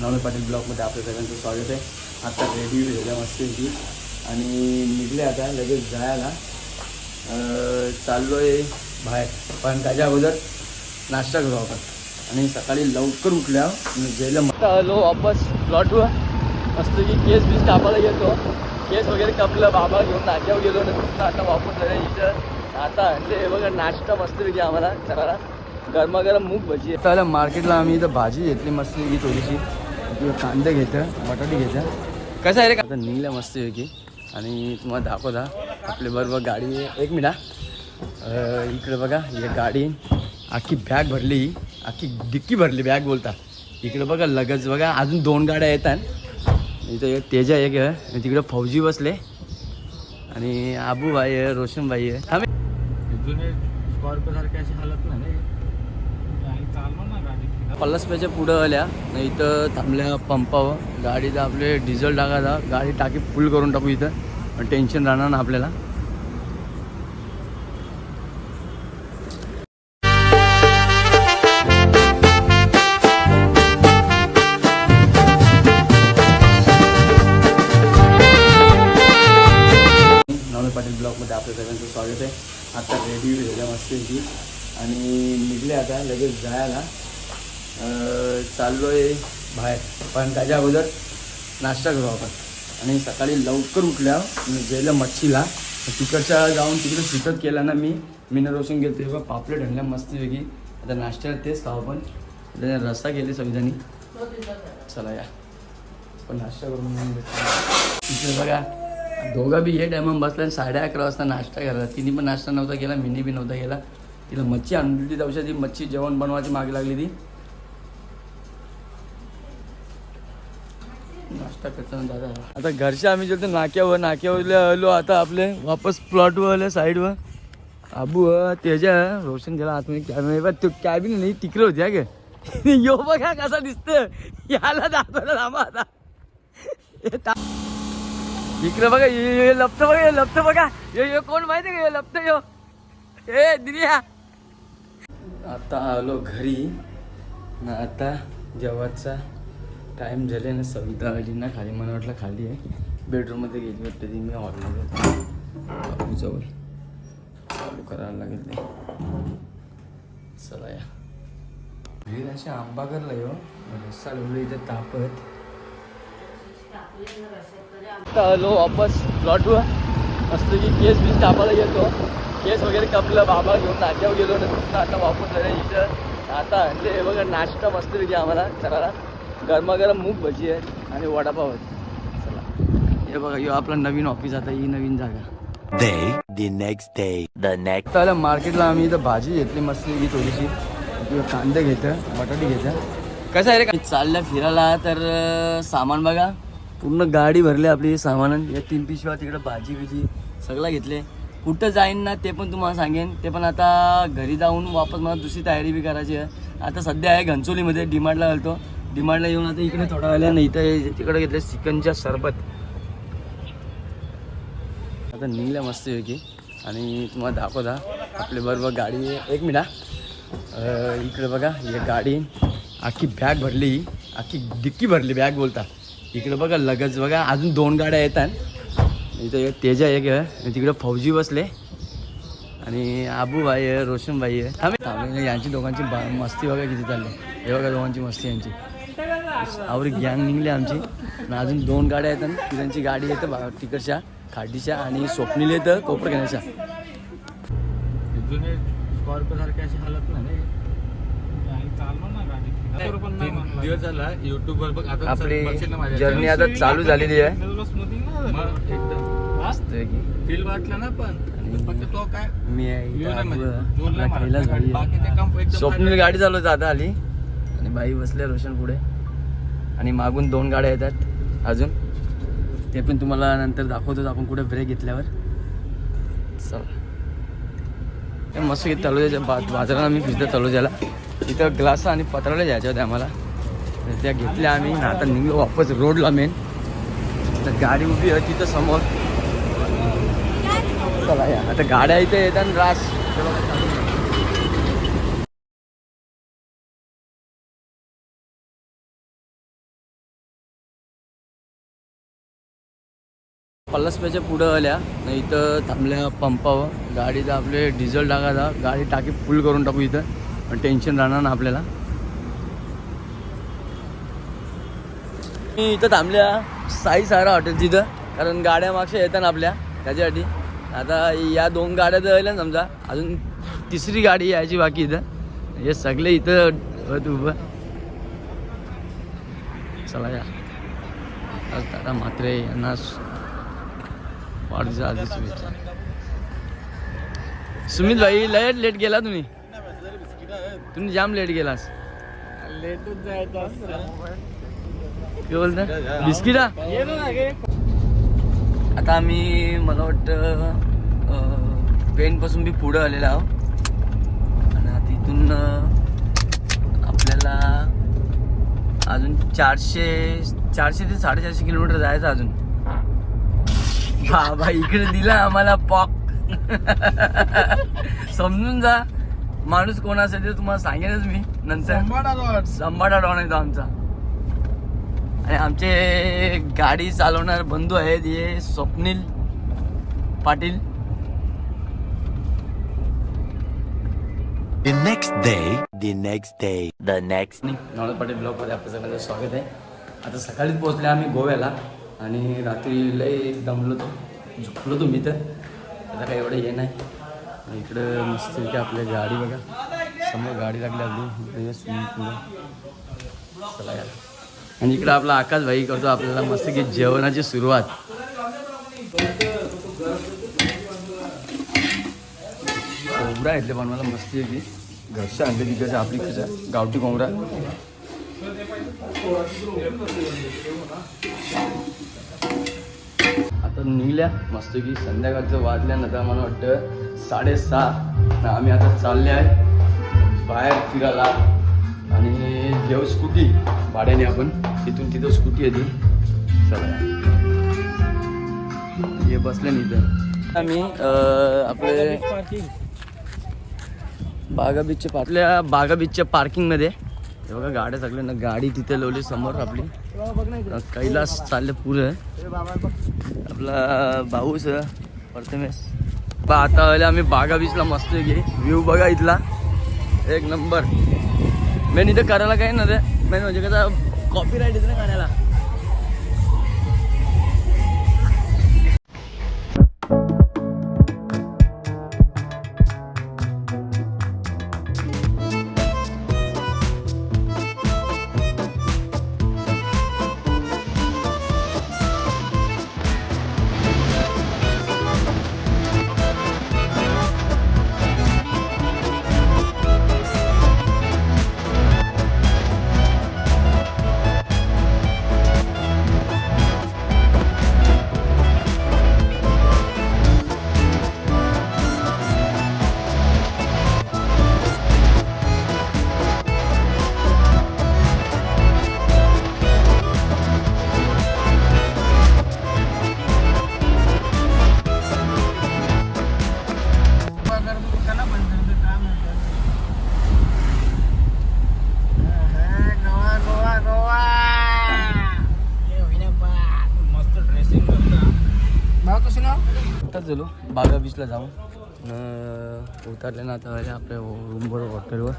नवमे पाटील ब्लॉगमध्ये आपल्या सगळ्यांचं स्वागत आहे. आता रेडी झाल्या मस्तपैकी आणि निघले आता लगेच जायला. चाललो आहे बाहेर. पण त्याच्या अगोदर नाश्ता करू आपण. आणि सकाळी लवकर उठल्या गेलं मस्त आलो वापस प्लॉटवर. मस्त की केस बीस कापायला गेलो केस वगैरे कापलं. बाबा घेऊन नाक्यावर गेलो ना आता वापस आलं इथं. आता म्हणजे हे बघा नाश्ता मस्तपैकी आम्हाला. करायला गरमागरम मूग भजी. मार्केटला आम्ही इथं भाजी घेतली मस्तपैकी थोडीशी. कांदे घेतं बटाटे घेतं. कसं आहे रे आता निघल्या मस्तपैकी आणि तुम्हाला दाखवता आपल्या बरोबर गाडी आहे. एक मिनिट इकडे बघा ही गाडी. अख्खी बॅग भरली अख्खी डिक्की भरली बॅग बोलता. इकडे बघा लगेच बघा अजून दोन गाड्या येतात. इथं एक तेजा एक तिकडे फौजी बसले. आणि आबूबाई आहे रोशनबाई आहे. आम्ही जुने स्कॉर्पिओ सारखे अशी हालत नाही. पल्लसप्याच्या पुढं आल्या नाही इथं थांबल्या पंपावर. गाडीचं आपले डिझेल टाकायचा गाडी टाकी फुल करून टाकू इथं. टेन्शन राहणार ना आपल्याला. पाटील ब्लॉकमध्ये आपल्या सगळ्यांचं स्वागत आहे. आता रेडी झाल्या मस्त आणि निघले आता लगेच जायला. चाललो आहे बाहेर. पण त्याच्या अगोदर नाश्ता करू आपण. आणि सकाळी लवकर उठल्या आणि गेलं मच्छीला. तिकडच्या जाऊन तिकडे सुटत केला ना मी. मीनं रोशन गेलो तेव्हा पापलेट आणल्या मस्तपैकी आता नाश्त्याला तेच खाऊ आपण. त्याने रस्ता केले सगळेजणी. चला या. पण नाश्ता करून तिथे बघा दोघा बी हे टायमा बसला आणि साडे अकरा वाजता नाश्ता करायला तिने पण नाश्ता नव्हता केला मिनी बी नव्हता केला. तिला मच्छी आणली दिली दिवशी ती मच्छी जेवण बनवायची मागे लागली ती. दादा आता घरच्या आम्ही गेलो नाक्यावर. नाक्यावर आलो आता आपले. वापस प्लॉटवर आले साईडवर. आबू त्याच्या रोशन गेला आतमध्ये कॅमेरा बघ तो कॅबिन नाही तिकडे होती हा गे. यो बघा कसा दिसत याला दाखवला थांबा आता. ता- इकडे बघा ये लपत बघा हे लपत बघा. हे यो कोण माहिती का हे लपत यो? हे दिनिया आता आलो घरी. ना आता जेवाचा टाईम झाले ना सविता आली ना खाली. मला वाटलं खाली आहे. बेडरूममध्ये गेली वाटते ती मी हॉलमध्ये बाबूजवळ चालू करायला लागेल ते. चला या. घरी असे आंबा करला यो. रस्सा एवढं इथे तापत. आता आलो वापस प्लॉटवर मस्त की केस बीस तापायला गेलो केस वगैरे कपलं बाबा घेऊन नाक्यावर गेलो ना आता वापस आलं इथं. आता म्हणजे हे बघा नाश्ता मस्तपैकी आम्हाला. करायला गरमागरम मूग भजी आहे आणि वडापाव आहे. चला. हे बघा ह्यो आपला नवीन ऑफिस आता ही नवीन जागा. Day, the next day, the next. आता आलं मार्केटला आम्ही इथं भाजी घेतली मस्त की थोडीशी. कांदे घेतं बटाटे घेतं कसं आहे रे चाललं फिरायला तर सामान बघा. पूर्ण गाडी भरली आपली सामान. या तीन पिशव्या तिकडं भाजी बिजी सगळं घेतले. कुठं जाईन ना ते पण तुम्हाला सांगेन. ते पण आता घरी जाऊन वापस मला दुसरी तयारी बी करायची आहे. आता सध्या आहे घनचोलीमध्ये डिमांडला घालतो डिमांडला येऊन आता इकडे थोडा वेळाने इथं तिकडे घेतले चिकनच्या सरबत. आता निघल्या मस्तपैकी आणि तुम्हाला दाखवता आपल्या बरोबर गाडी एक मिनिट इकडे बघा ही गाडी. अख्खी बॅग भरली. अख्खी डिक्की भरली बॅग बोलता. इकडे बघा लगेच बघा अजून दोन गाड्या येतात. इथं एक तेजा एक आहे. तिकडे फौजी बसले. आणि आबूबाई आहे रोशनबाई आहे. थांबे थांबे. यांची दोघांची बा मस्ती बघा किती चालली. हे बघा दोघांची मस्ती यांची. आवरी गँग निघली आमची. आणि अजून दोन गाड्या आहेत आणि त्यांची गाडी येतं बा तिकडच्या खाडीच्या आणि स्वप्नील येतं कोपर घेण्याच्या. जुने स्कॉर्पिओ सारखे अशी हालत नाही दिवस झाला युट्यूब वर बघ आता आपली जर्नी आता चालू झालेली आहे. मग एकदम. मस्तपैकी. फील वाटलं ना पण. फक्त तो काय? मी म्हणजे. स्वप्नील गाडी चालवत आता आली. आणि बाई बसले रोशन पुढे. आणि मागून दोन गाड्या येतात अजून. ते पण तुम्हाला नंतर दाखवतोच आपण कुठे ब्रेक घेतल्यावर. चला. मस्त घेत तळोजाच्या बा बाजारात आम्ही फिरतो द्यायला तिथं ग्लास आणि पत्राला जायच्या होत्या आम्हाला. तर त्या घेतल्या आम्ही. आता निघलो वापस रोडला मेन तर गाडी उभी आहे तिथं समोर. चला या. आता गाड्या इथे येतात रास. पल्लसप्याच्या पुढं आल्या नाही इथं थांबल्या पंपावर. गाडीचं आपले डिझेल टाकायचा. गाडी टाकी फुल करून टाकू इथं. पण टेन्शन राहणार ना आपल्याला. मी इथं थांबल्या. साई सारा हॉटेल तिथं. कारण गाड्या मागच्या येतात आपल्या. त्याच्यासाठी. आता या दोन गाड्या तर आल्या ना समजा. अजून तिसरी गाडी यायची बाकी इथं. हे सगळे इथं उभं. चला या. आज दादा म्हात्रे यांना वाढदिवसा आधी शुभेच्छा सुमित भाई लयट लेट गेला तुम्ही. तुम्ही जाम लेट गेलास. काय बोलता? बिस्किटा? आता आम्ही मला वाटतं पेनपासून बी पुढं आलेलो आहो आणि तिथून आपल्याला अजून चारशे चारशे ते साडेचारशे किलोमीटर जायचं अजून. बाबा इकडे दिला आम्हाला पॉक समजून जा माणूस कोण असेल ते तुम्हाला सांगेनच मी नंतर संबाडा डॉन येतो आमचा आणि आमचे गाडी चालवणार बंधू आहेत हे Swapnil Patil The next day. The next day. The next. Navnath Patil ब्लॉगमध्ये आपलं सगळ्यांचं स्वागत आहे आता सकाळीच पोहोचले आम्ही गोव्याला आणि रात्री लय दमलो तो झुकलो तो मी तर. आता काही एवढं हे नाही. इकडं मस्त इथे आपल्या गाडी बघा. समोर गाडी लागली आपली. स्विमिंग पूल चला यार. आणि इकडं आपला आकाश भाई करतो. आपल्याला मस्त की जेवणाची सुरुवात. कोंबडा पण मला मस्ती आहे की. घरच्या आणले तिकडे आपली कसं गावठी कोंबडा. आता निघल्या. मस्त की संध्याकाळचं वाजल्यानंतर मला वाटतं साडेसहा आम्ही आता चालले आहे बाहेर फिरायला. आणि घेऊ स्कूटी. भाड्याने आपण. तिथून तिथं स्कूटी येते चला. हे बसले नाही इथं. आम्ही आपले बागा बीचच्या आपल्या बागा बीचच्या पार्किंगमध्ये हे बघा गाड्या सगळ्या ना गाडी तिथे लावली समोर आपली. कैलास चालले पुरे आपला भाऊस प्रथमेश. बा आता आले आम्ही बागा बीचला मस्त घे व्ह्यू बघा इथला. एक नंबर मेन इथं करायला काही ना रे. मेन म्हणजे कसं कॉपी राईट येते ना गाण्याला आत्ताच झालो बागा बीचला जाऊन. उतरले ना आता आपल्या रूमवर हॉटेलवर